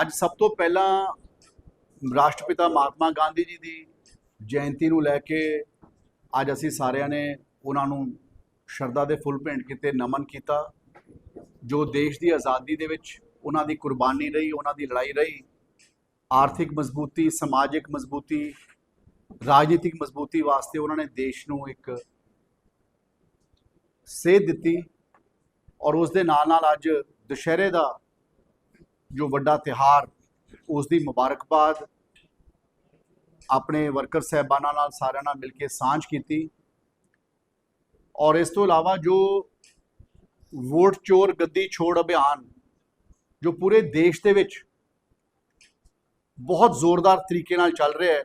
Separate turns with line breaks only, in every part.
ਅੱਜ ਸਭ ਤੋਂ ਪਹਿਲਾਂ ਰਾਸ਼ਟਰਪਿਤਾ ਮਹਾਤਮਾ ਗਾਂਧੀ ਜੀ ਦੀ ਜਯੰਤੀ ਨੂੰ ਲੈ ਕੇ ਅੱਜ ਅਸੀਂ ਸਾਰਿਆਂ ਨੇ ਉਹਨਾਂ ਨੂੰ ਸ਼ਰਧਾ ਦੇ ਫੁੱਲ ਭੇਂਟ ਕੀਤੇ, ਨਮਨ ਕੀਤਾ। ਜੋ ਦੇਸ਼ ਦੀ ਆਜ਼ਾਦੀ ਦੇ ਵਿੱਚ ਉਹਨਾਂ ਦੀ ਕੁਰਬਾਨੀ ਰਹੀ, ਉਹਨਾਂ ਦੀ ਲੜਾਈ ਰਹੀ, ਆਰਥਿਕ ਮਜ਼ਬੂਤੀ, ਸਮਾਜਿਕ ਮਜ਼ਬੂਤੀ, ਰਾਜਨੀਤਿਕ ਮਜ਼ਬੂਤੀ ਵਾਸਤੇ ਉਹਨਾਂ ਨੇ ਦੇਸ਼ ਨੂੰ ਇੱਕ ਸੇਧ ਦਿੱਤੀ ਔਰ ਉਸ ਦੇ ਨਾਲ ਨਾਲ ਅੱਜ ਦੁਸ਼ਹਿਰੇ ਦਾ ਜੋ ਵੱਡਾ ਤਿਹਾਰ ਉਸ ਦੀ ਮੁਬਾਰਕਬਾਦ ਆਪਣੇ ਵਰਕਰ ਸਹਿਬਾਨਾਂ ਨਾਲ ਸਾਰਿਆਂ ਨਾਲ ਮਿਲ ਕੇ ਸਾਂਝ ਕੀਤੀ ਔਰ ਇਸ ਤੋਂ ਇਲਾਵਾ ਜੋ ਵੋਟ ਚੋਰ ਗੱਦੀ ਛੋੜ ਅਭਿਆਨ ਜੋ ਪੂਰੇ ਦੇਸ਼ ਦੇ ਵਿੱਚ ਬਹੁਤ ਜ਼ੋਰਦਾਰ ਤਰੀਕੇ ਨਾਲ ਚੱਲ ਰਿਹਾ ਹੈ,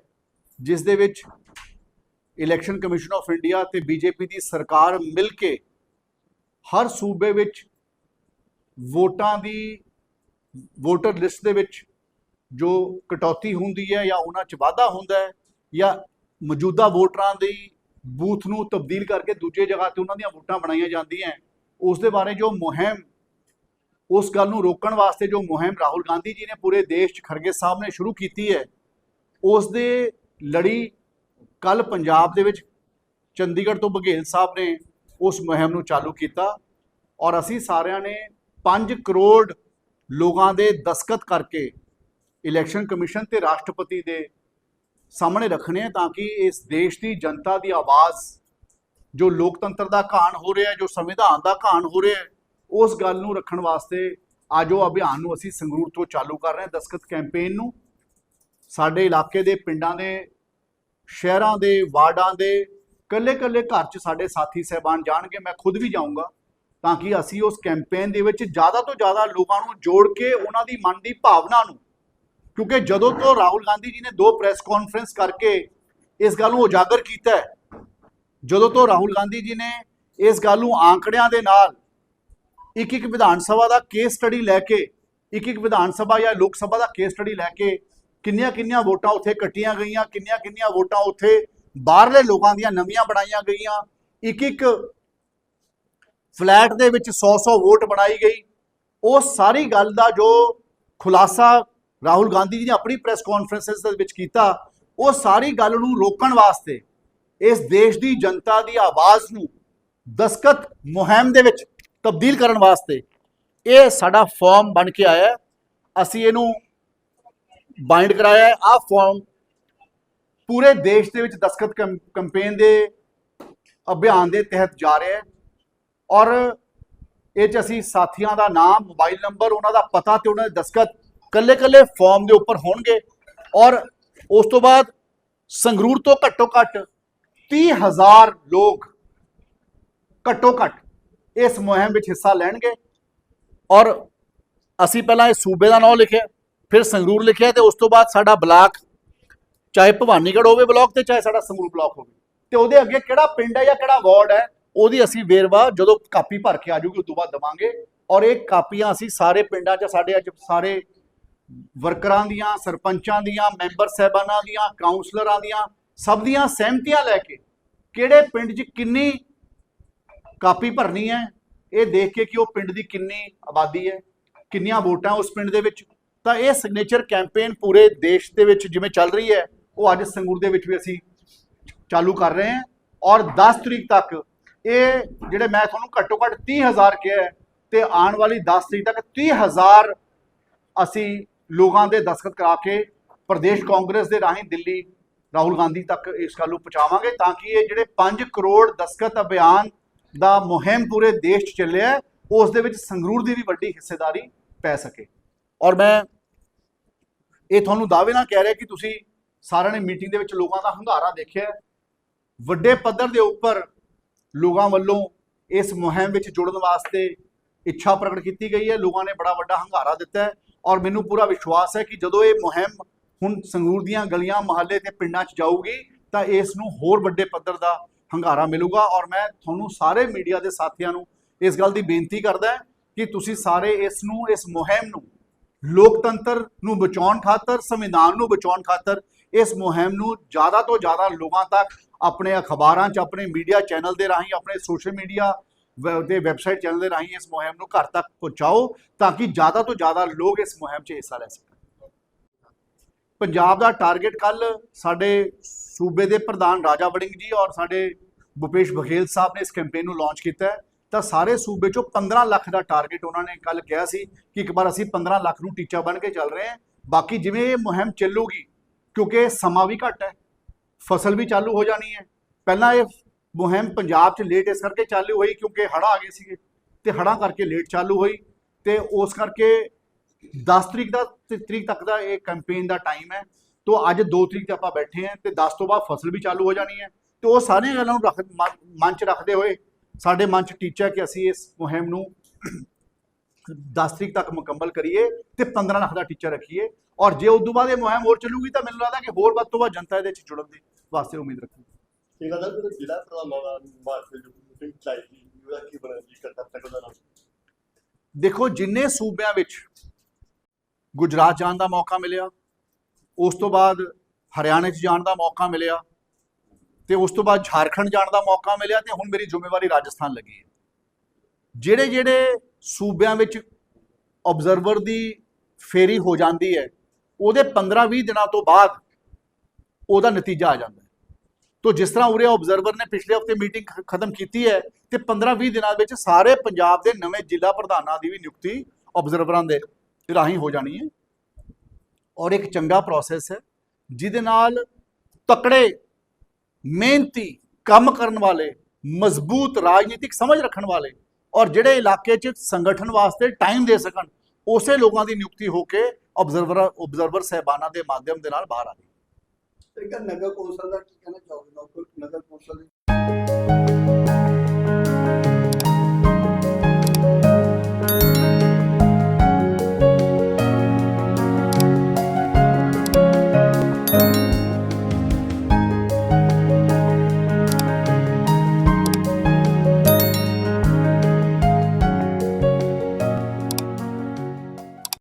ਜਿਸ ਦੇ ਵਿੱਚ ਇਲੈਕਸ਼ਨ ਕਮਿਸ਼ਨ ਆਫ ਇੰਡੀਆ ਤੇ ਬੀਜੇਪੀ ਦੀ ਸਰਕਾਰ ਮਿਲ ਕੇ ਹਰ ਸੂਬੇ ਵਿੱਚ ਵੋਟਾਂ ਦੀ ਵੋਟਰ ਲਿਸਟ ਦੇ ਵਿੱਚ ਜੋ ਕਟੌਤੀ ਹੁੰਦੀ ਹੈ ਜਾਂ ਉਹਨਾਂ 'ਚ ਵਾਧਾ ਹੁੰਦਾ ਹੈ ਜਾਂ ਮੌਜੂਦਾ ਵੋਟਰਾਂ ਦੀ ਬੂਥ ਨੂੰ ਤਬਦੀਲ ਕਰਕੇ ਦੂਜੇ ਜਗ੍ਹਾ ਤੇ ਉਹਨਾਂ ਦੀਆਂ ਵੋਟਾਂ ਬਣਾਈਆਂ ਜਾਂਦੀਆਂ ਉਸ ਦੇ ਬਾਰੇ ਜੋ ਮੁਹਿੰਮ, ਉਸ ਗੱਲ ਨੂੰ ਰੋਕਣ ਵਾਸਤੇ ਜੋ ਮੁਹਿੰਮ ਰਾਹੁਲ ਗਾਂਧੀ ਜੀ ਨੇ ਪੂਰੇ ਦੇਸ਼ 'ਚ ਖਰਗੇ ਸਾਹਿਬ ਨੇ ਸ਼ੁਰੂ ਕੀਤੀ ਹੈ, ਉਸ ਦੇ ਲੜੀ ਕੱਲ ਪੰਜਾਬ ਦੇ ਵਿੱਚ ਚੰਡੀਗੜ੍ਹ ਤੋਂ ਬਘੇਲ ਸਾਹਿਬ ਨੇ ਉਸ ਮੁਹਿੰਮ ਨੂੰ ਚਾਲੂ ਕੀਤਾ ਔਰ ਅਸੀਂ ਸਾਰਿਆਂ ਨੇ 5 ਕਰੋੜ ਲੋਕਾਂ ਦੇ ਦਸਖਤ ਕਰਕੇ ਇਲੈਕਸ਼ਨ ਕਮਿਸ਼ਨ ਤੇ ਰਾਸ਼ਟਰਪਤੀ ਦੇ ਸਾਹਮਣੇ ਰੱਖਣੇ ਆ ਤਾਂ ਕਿ ਇਸ ਦੇਸ਼ ਦੀ ਜਨਤਾ ਦੀ ਆਵਾਜ਼, ਜੋ ਲੋਕਤੰਤਰ ਦਾ ਘਾਣ ਹੋ ਰਿਹਾ ਜੋ ਸੰਵਿਧਾਨ ਦਾ ਘਾਣ ਹੋ ਰਿਹਾ ਉਸ ਗੱਲ ਨੂੰ ਰੱਖਣ ਵਾਸਤੇ ਅੱਜ ਉਹ ਅਭਿਆਨ ਨੂੰ ਅਸੀਂ ਸੰਗਰੂਰ ਤੋਂ ਚਾਲੂ ਕਰ ਰਹੇ ਹਾਂ ਦਸਖਤ ਕੈਂਪੇਨ ਨੂੰ। ਸਾਡੇ ਇਲਾਕੇ ਦੇ ਪਿੰਡਾਂ ਦੇ, ਸ਼ਹਿਰਾਂ ਦੇ, ਵਾਰਡਾਂ ਦੇ ਕੱਲੇ ਕੱਲੇ ਘਰ 'ਚ ਸਾਡੇ ਸਾਥੀ ਸਹਿਬਾਨ ਜਾਣਗੇ, ਮੈਂ ਖੁਦ ਵੀ ਜਾਊਂਗਾ। ਤਾਂ ਕਿ ਅਸੀਂ ਉਸ ਕੈਂਪੇਨ ਦੇ ਵਿੱਚ ਜ਼ਿਆਦਾ ਤੋਂ ਜ਼ਿਆਦਾ ਲੋਕਾਂ ਨੂੰ ਜੋੜ ਕੇ ਉਹਨਾਂ ਦੀ ਮਨ ਦੀ ਭਾਵਨਾ ਨੂੰ, ਕਿਉਂਕਿ ਜਦੋਂ ਤੋਂ ਰਾਹੁਲ ਗਾਂਧੀ ਜੀ ਨੇ ਦੋ ਪ੍ਰੈਸ ਕਾਨਫਰੰਸ ਕਰਕੇ ਇਸ ਗੱਲ ਨੂੰ ਉਜਾਗਰ ਕੀਤਾ ਹੈ, ਜਦੋਂ ਤੋਂ ਰਾਹੁਲ ਗਾਂਧੀ ਜੀ ਨੇ ਇਸ ਗੱਲ ਨੂੰ ਆંકੜਿਆਂ ਦੇ ਨਾਲ ਇੱਕ ਇੱਕ ਵਿਧਾਨ ਸਭਾ ਦਾ ਕੇਸ ਸਟੱਡੀ ਲੈ ਕੇ, ਇੱਕ ਇੱਕ ਵਿਧਾਨ ਸਭਾ ਜਾਂ ਲੋਕ ਸਭਾ ਦਾ ਕੇਸ ਸਟੱਡੀ ਲੈ ਕੇ ਕਿੰਨੀਆਂ ਕਿੰਨੀਆਂ ਵੋਟਾਂ ਉੱਥੇ ਕੱਟੀਆਂ ਗਈਆਂ, ਕਿੰਨੀਆਂ ਕਿੰਨੀਆਂ ਵੋਟਾਂ ਉੱਥੇ ਬਾਹਰਲੇ ਲੋਕਾਂ ਦੀਆਂ ਨਵੀਆਂ ਬਣਾਈਆਂ ਗਈਆਂ, ਇੱਕ ਇੱਕ ਫਲੈਟ ਦੇ ਵਿੱਚ 100-100 ਵੋਟ ਬਣਾਈ ਗਈ। ਉਹ ਸਾਰੀ ਗੱਲ ਦਾ ਜੋ ਖੁਲਾਸਾ ਰਾਹੁਲ ਗਾਂਧੀ ਜੀ ਨੇ ਆਪਣੀ ਪ੍ਰੈਸ ਕਾਨਫਰੰਸਸ ਦੇ ਵਿੱਚ ਕੀਤਾ, ਉਹ ਸਾਰੀ ਗੱਲ ਨੂੰ ਰੋਕਣ ਵਾਸਤੇ ਇਸ ਦੇਸ਼ ਦੀ ਜਨਤਾ ਦੀ ਆਵਾਜ਼ ਨੂੰ ਦਸਕਤ ਮੁਹਿੰਮ ਦੇ ਵਿੱਚ ਤਬਦੀਲ ਕਰਨ ਵਾਸਤੇ ਇਹ ਸਾਡਾ ਫਾਰਮ ਬਣ ਕੇ ਆਇਆ। ਅਸੀਂ ਇਹਨੂੰ ਬਾਈਂਡ ਕਰਾਇਆ। ਹੈ ਆਹ ਫਾਰਮ ਪੂਰੇ ਦੇਸ਼ ਦੇ ਵਿੱਚ ਦਸਕਤ ਕੈਂਪੇਨ ਦੇ ਅਭਿਆਨ ਦੇ ਤਹਿਤ ਜਾ ਰਿਹਾ ਹੈ। ਔਰ ਇਹ ਚ ਅਸੀਂ ਸਾਥੀਆਂ ਦਾ ਨਾਮ, ਮੋਬਾਈਲ ਨੰਬਰ, ਉਹਨਾਂ ਦਾ ਪਤਾ ਤੇ ਉਹਨਾਂ ਦੇ ਦਸਖਤ ਕੱਲੇ ਕੱਲੇ ਫਾਰਮ ਦੇ ਉੱਪਰ ਹੋਣਗੇ। ਔਰ ਉਸ ਤੋਂ ਬਾਅਦ ਸੰਗਰੂਰ ਤੋਂ ਘੱਟੋ ਘੱਟ 30000 ਲੋਕ ਘੱਟੋ ਘੱਟ ਇਸ ਮੁਹਿੰਮ ਵਿੱਚ ਹਿੱਸਾ ਲੈਣਗੇ। ਔਰ ਅਸੀਂ ਪਹਿਲਾਂ ਇਹ ਸੂਬੇ ਦਾ ਨਾਮ ਲਿਖਿਆ, ਫਿਰ ਸੰਗਰੂਰ ਲਿਖਿਆ ਤੇ ਉਸ ਤੋਂ ਬਾਅਦ ਸਾਡਾ ਬਲਾਕ, ਚਾਹੇ ਭਵਾਨੀਗੜ੍ਹ ਹੋਵੇ ਬਲਾਕ ਤੇ, ਚਾਹੇ ਸਾਡਾ ਸੰਗਰੂਰ ਬਲਾਕ ਹੋਵੇ। ਤੇ ਉਹਦੇ ਅੱਗੇ ਕਿਹੜਾ ਪਿੰਡ ਹੈ ਜਾਂ ਕਿਹੜਾ ਵਾਰਡ ਹੈ ਉਹਦੀ ਅਸੀਂ ਵੇਰਵਾ ਜਦੋਂ ਕਾਪੀ ਭਰ ਕੇ ਆ ਜਾਊਗੀ, ਉਸ ਤੋਂ ਬਾਅਦ ਦਵਾਂਗੇ। ਔਰ ਇਹ ਕਾਪੀਆਂ ਅਸੀਂ ਸਾਰੇ ਪਿੰਡਾਂ 'ਚ, ਸਾਡੇ ਅੱਜ ਸਾਰੇ ਵਰਕਰਾਂ ਦੀਆਂ, ਸਰਪੰਚਾਂ ਦੀਆਂ, ਮੈਂਬਰ ਸਹਿਬਾਨਾਂ ਦੀਆਂ ਕਾਉਂਸਲਰਾਂ ਦੀਆਂ, ਸਭ ਦੀਆਂ ਸਹਿਮਤੀਆਂ ਲੈ ਕੇ ਕਿਹੜੇ ਪਿੰਡ 'ਚ ਕਿੰਨੀ ਕਾਪੀ ਭਰਨੀ ਹੈ, ਇਹ ਦੇਖ ਕੇ ਕਿ ਉਹ ਪਿੰਡ ਦੀ ਕਿੰਨੀ ਆਬਾਦੀ ਹੈ, ਕਿੰਨੀਆਂ ਵੋਟਾਂ ਉਸ ਪਿੰਡ ਦੇ ਵਿੱਚ। ਤਾਂ ਇਹ ਸਿਗਨੇਚਰ ਕੈਂਪੇਨ ਪੂਰੇ ਦੇਸ਼ ਦੇ ਵਿੱਚ ਜਿਵੇਂ ਚੱਲ ਰਹੀ ਹੈ, ਉਹ ਅੱਜ ਸੰਗਰੂਰ ਦੇ ਵਿੱਚ ਵੀ ਅਸੀਂ ਚਾਲੂ ਕਰ ਰਹੇ ਹਾਂ। ਔਰ 10 ਤਰੀਕ ਤੱਕ ਇਹ ਜਿਹੜੇ ਮੈਂ ਤੁਹਾਨੂੰ ਘੱਟੋ ਘੱਟ 30000 ਕਿਹਾ ਹੈ, ਤੇ ਆਉਣ ਵਾਲੀ 10 ਤਰੀਕ ਤੱਕ 30000 ਅਸੀਂ ਲੋਕਾਂ ਦੇ ਦਸਖਤ ਕਰਾ ਕੇ ਪ੍ਰਦੇਸ਼ ਕਾਂਗਰਸ ਦੇ ਰਾਹੀਂ ਦਿੱਲੀ ਰਾਹੁਲ ਗਾਂਧੀ ਤੱਕ ਇਸ ਗੱਲ ਨੂੰ ਪਹੁੰਚਾਵਾਂਗੇ ਤਾਂ ਕਿ ਇਹ ਜਿਹੜੇ 5 ਕਰੋੜ ਦਸਖਤ ਅਭਿਆਨ ਦਾ ਮੁਹਿੰਮ ਪੂਰੇ ਦੇਸ਼ 'ਚ ਚੱਲਿਆ ਉਸ ਦੇ ਵਿੱਚ ਸੰਗਰੂਰ ਦੀ ਵੀ ਵੱਡੀ ਹਿੱਸੇਦਾਰੀ ਪੈ ਸਕੇ। ਔਰ ਮੈਂ ਇਹ ਤੁਹਾਨੂੰ ਦਾਅਵੇ ਨਾਲ ਕਹਿ ਰਿਹਾ ਕਿ ਤੁਸੀਂ ਸਾਰਿਆਂ ਨੇ ਮੀਟਿੰਗ ਦੇ ਵਿੱਚ ਲੋਕਾਂ ਦਾ ਹੰਗਾਰਾ ਦੇਖਿਆ ਵੱਡੇ ਪੱਧਰ ਦੇ ਉੱਪਰ ਲੋਕਾਂ ਵੱਲੋਂ ਇਸ ਮੁਹਿੰਮ ਵਿੱਚ ਜੁੜਨ ਵਾਸਤੇ ਇੱਛਾ ਪ੍ਰਗਟ ਕੀਤੀ ਗਈ ਹੈ। ਲੋਕਾਂ ਨੇ ਬੜਾ ਵੱਡਾ ਹੰਗਾਰਾ ਦਿੱਤਾ ਹੈ ਔਰ ਮੈਨੂੰ ਪੂਰਾ ਵਿਸ਼ਵਾਸ ਹੈ ਕਿ ਜਦੋਂ ਇਹ ਮੁਹਿੰਮ ਹੁਣ ਸੰਗਰੂਰ ਦੀਆਂ ਗਲੀਆਂ, ਮਹੱਲੇ ਤੇ ਪਿੰਡਾਂ 'ਚ ਜਾਊਗੀ, ਤਾਂ ਇਸ ਨੂੰ ਹੋਰ ਵੱਡੇ ਪੱਧਰ ਦਾ ਹੰਗਾਰਾ ਮਿਲੂਗਾ ਔਰ ਮੈਂ ਤੁਹਾਨੂੰ ਸਾਰੇ ਮੀਡੀਆ ਦੇ ਸਾਥੀਆਂ ਨੂੰ ਇਸ ਗੱਲ ਦੀ ਬੇਨਤੀ ਕਰਦਾ ਕਿ ਤੁਸੀਂ ਸਾਰੇ ਇਸ ਨੂੰ, ਇਸ ਮੁਹਿੰਮ ਨੂੰ ਲੋਕਤੰਤਰ ਨੂੰ ਬਚਾਉਣ ਖਾਤਰ, ਸੰਵਿਧਾਨ ਨੂੰ ਬਚਾਉਣ ਖਾਤਰ ਇਸ ਮੁਹਿੰਮ ਨੂੰ ਜ਼ਿਆਦਾ ਤੋਂ ਜ਼ਿਆਦਾ ਲੋਕਾਂ ਤੱਕ ਆਪਣੇ ਅਖਬਾਰਾਂ 'ਚ, ਆਪਣੇ ਮੀਡੀਆ ਚੈਨਲ ਦੇ ਰਾਹੀਂ, ਆਪਣੇ ਸੋਸ਼ਲ ਮੀਡੀਆ ਦੇ ਵੈਬਸਾਈਟ ਚੈਨਲ ਦੇ ਰਾਹੀਂ ਇਸ ਮੁਹਿੰਮ ਨੂੰ ਘਰ ਤੱਕ ਪਹੁੰਚਾਓ ਤਾਂ ਕਿ ਜ਼ਿਆਦਾ ਤੋਂ ਜ਼ਿਆਦਾ ਲੋਕ ਇਸ ਮੁਹਿੰਮ 'ਚ ਹਿੱਸਾ ਲੈ ਸਕਣ। ਪੰਜਾਬ ਦਾ ਟਾਰਗੇਟ ਕੱਲ ਸਾਡੇ ਸੂਬੇ ਦੇ ਪ੍ਰਧਾਨ ਰਾਜਾ ਵੜਿੰਗ ਜੀ ਔਰ ਸਾਡੇ ਭੁਪੇਸ਼ ਬਘੇਲ ਸਾਹਿਬ ਨੇ ਇਸ ਕੈਂਪੇਨ ਨੂੰ ਲਾਂਚ ਕੀਤਾ ਹੈ। ਤਾਂ ਸਾਰੇ ਸੂਬੇ ਚੋਂ 15 ਲੱਖ ਦਾ ਟਾਰਗੇਟ ਉਹਨਾਂ ਨੇ ਕੱਲ ਕਿਹਾ ਸੀ ਕਿ ਇੱਕ ਵਾਰ ਅਸੀਂ 15 ਲੱਖ ਨੂੰ ਟੀਚਾ ਬਣ ਕੇ ਚੱਲ ਰਹੇ ਹਾਂ। ਬਾਕੀ ਜਿਵੇਂ ਇਹ ਮੁਹਿੰਮ ਚੱਲੂਗੀ, ਕਿਉਂਕਿ ਸਮਾਂ ਵੀ ਘੱਟ ਹੈ। ਫਸਲ ਵੀ ਚਾਲੂ ਹੋ ਜਾਣੀ ਹੈ। ਪਹਿਲਾਂ ਇਹ ਮੁਹਿੰਮ ਪੰਜਾਬ 'ਚ ਲੇਟ ਇਸ ਕਰਕੇ ਚਾਲੂ ਹੋਈ ਕਿਉਂਕਿ ਹੜ੍ਹ ਆ ਗਏ ਸੀਗੇ ਤੇ ਹੜ੍ਹਾਂ ਕਰਕੇ ਲੇਟ ਚਾਲੂ ਹੋਈ ਤੇ ਉਸ ਕਰਕੇ 10 ਤਰੀਕ ਦਾ ਤਰੀਕ ਤੱਕ ਦਾ ਇਹ ਕੈਂਪੇਨ ਦਾ ਟਾਈਮ ਹੈ। ਤੋਂ ਅੱਜ 2 ਤਰੀਕ ਤੇ ਆਪਾਂ ਬੈਠੇ ਹਾਂ ਤੇ 10 ਤੋਂ ਬਾਅਦ ਫਸਲ ਵੀ ਚਾਲੂ ਹੋ ਜਾਣੀ ਹੈ। ਤੇ ਉਹ ਸਾਰੀਆਂ ਗੱਲਾਂ ਨੂੰ ਰੱਖ ਮਨ- ਮਨ 'ਚ ਰੱਖਦੇ ਹੋਏ ਸਾਡੇ ਮਨ 'ਚ ਟੀਚਾ ਕਿ ਅਸੀਂ ਇਸ ਮੁਹਿੰਮ ਨੂੰ 10 ਤਰੀਕ ਤੱਕ ਮੁਕੰਮਲ ਕਰੀਏ ਤੇ 15 ਲੱਖ ਦਾ ਟੀਚਾ ਰੱਖੀਏ। ਔਰ ਜੇ ਉਦੋਂ ਬਾਅਦ ਇਹ ਮੁਹਿੰਮ ਹੋਰ ਚੱਲੂਗੀ ਤਾਂ ਮੈਨੂੰ ਲੱਗਦਾ ਕਿ ਹੋਰ ਵੱਧ ਤੋਂ ਵੱਧ ਜਨਤਾ ਇਹਦੇ 'ਚ ਜੁੜਨ ਦੀ ਵਾਸਤੇ ਉਮੀਦ ਰੱਖੂ।
ਇਹ ਗੱਲ ਹੈ ਕਿ ਜ਼ਿਲ੍ਹਾ ਪ੍ਰਧਾਨਾਂ ਦਾ ਮਾਰਚ ਜੋ ਮੀਟਿੰਗ ਚਾਹੀਦੀ ਉਹਦਾ ਕੀ ਬਣਾ ਜੀ ਕਰਤਾ ਤੱਕ ਦਾ ਨਾਮ?
ਦੇਖੋ ਜਿੰਨੇ ਸੂਬਿਆਂ ਵਿੱਚ ਗੁਜਰਾਤ ਜਾਣ ਦਾ ਮੌਕਾ ਮਿਲਿਆ ਉਸ ਤੋਂ ਬਾਅਦ ਹਰਿਆਣੇ 'ਚ ਜਾਣ ਦਾ ਮੌਕਾ ਮਿਲਿਆ ਤੇ ਉਸ ਤੋਂ ਬਾਅਦ ਝਾਰਖੰਡ ਜਾਣ ਦਾ ਮੌਕਾ ਮਿਲਿਆ ਤੇ ਹੁਣ ਮੇਰੀ ਜ਼ਿੰਮੇਵਾਰੀ ਰਾਜਸਥਾਨ ਲੱਗੀ ਹੈ। ਜਿਹੜੇ ਜਿਹੜੇ ਸੂਬਿਆਂ ਵਿੱਚ ਆਬਜ਼ਰਵਰ ਦੀ ਫੇਰੀ ਹੋ ਜਾਂਦੀ ਹੈ ਉਹਦੇ 15-20 ਦਿਨਾਂ ਤੋਂ ਬਾਅਦ ਉਹਦਾ ਨਤੀਜਾ ਆ ਜਾਂਦਾ ਤੋ ਜਿਸ ਤਰ੍ਹਾਂ ਉਰੇ ਆਬਜ਼ਰਵਰ ਨੇ ਪਿਛਲੇ ਹਫ਼ਤੇ ਮੀਟਿੰਗ ਖ- ਖਤਮ ਕੀਤੀ ਹੈ, ਤੇ 15-20 ਦਿਨਾਂ ਵਿੱਚ ਸਾਰੇ ਪੰਜਾਬ ਦੇ ਨਵੇਂ ਜ਼ਿਲ੍ਹਾ ਪ੍ਰਧਾਨਾਂ ਦੀ ਵੀ ਨਿਯੁਕਤੀ ਆਬਜ਼ਰਵਰਾਂ ਦੇ ਰਾਹੀਂ ਹੋ ਜਾਣੀ ਹੈ। ਔਰ ਇੱਕ ਚੰਗਾ ਪ੍ਰੋਸੈਸ ਹੈ, ਜਿਹਦੇ ਨਾਲ ਤਕੜੇ, ਮਿਹਨਤੀ ਕੰਮ ਕਰਨ ਵਾਲੇ, ਮਜ਼ਬੂਤ ਰਾਜਨੀਤਿਕ ਸਮਝ ਰੱਖਣ ਵਾਲੇ ਔਰ ਜਿਹੜੇ ਇਲਾਕੇ 'ਚ ਸੰਗਠਨ ਵਾਸਤੇ ਟਾਈਮ ਦੇ ਸਕਣ, ਉਸੇ ਲੋਕਾਂ ਦੀ ਨਿਯੁਕਤੀ ਹੋ ਕੇ ਆਬਜ਼ਰਵਰ ਆਬਜ਼ਰਵਰ ਸਹਿਬਾਨਾਂ ਦੇ ਮਾਧਿਅਮ ਦੇ ਨਾਲ ਬਾਹਰ ਆ ਗਈ
ਤਰੀਕਾ ਨਗਰ ਕੌਂਸਲ ਦਾ ਕੀ ਕਹਿਣਾ ਚਾਹੋਗੇ? ਨਗਰ ਕੌਂਸਲ